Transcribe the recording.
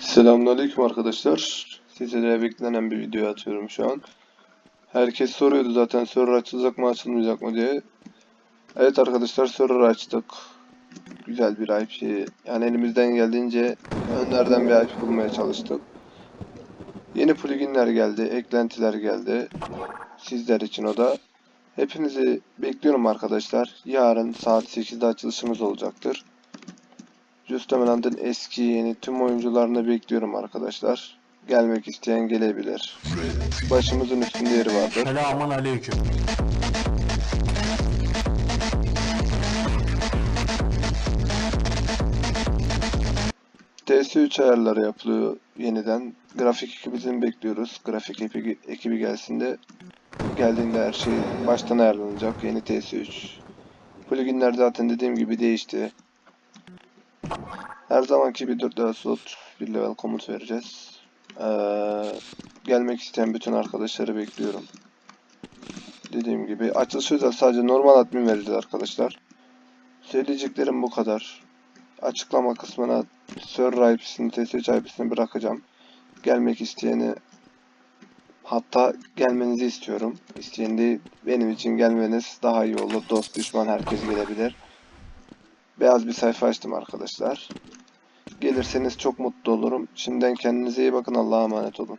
Selamünaleyküm arkadaşlar. Sizlere beklenen bir video atıyorum şu an. Herkes soruyordu zaten server açılacak mı açılmayacak mı diye. Evet arkadaşlar server açtık. Güzel bir IP. Yani elimizden geldiğince önlerden bir IP bulmaya çalıştık. Yeni pluginler geldi, eklentiler geldi. Sizler için o da. Hepinizi bekliyorum arkadaşlar. Yarın saat 8'de açılışımız olacaktır. Justameland'ın eski yeni tüm oyuncularını bekliyorum arkadaşlar. Gelmek isteyen gelebilir. Başımızın üstünde yeri vardır. Selamun aleyküm. TS3 ayarları yapılıyor yeniden. Grafik ekibimizi bekliyoruz. Grafik ekibi, ekibi gelsin de geldiğinde her şey baştan ayarlanacak. Yeni TS3. Pluginler zaten dediğim gibi değişti. Her zamanki bir 4 level slot, 1 level komut vereceğiz. Ee, gelmek isteyen bütün arkadaşları bekliyorum. Dediğim gibi açılış özel sadece normal admin vereceğiz arkadaşlar. Söyleyeceklerim bu kadar. Açıklama kısmına server IP'sini, TS3 IP'sini bırakacağım. Gelmek isteyeni hatta gelmenizi istiyorum. İsteyen değil, benim için gelmeniz daha iyi olur. Dost, düşman herkes gelebilir. Beyaz bir sayfa açtım arkadaşlar. Gelirseniz çok mutlu olurum. Şimdiden kendinize iyi bakın. Allah'a emanet olun.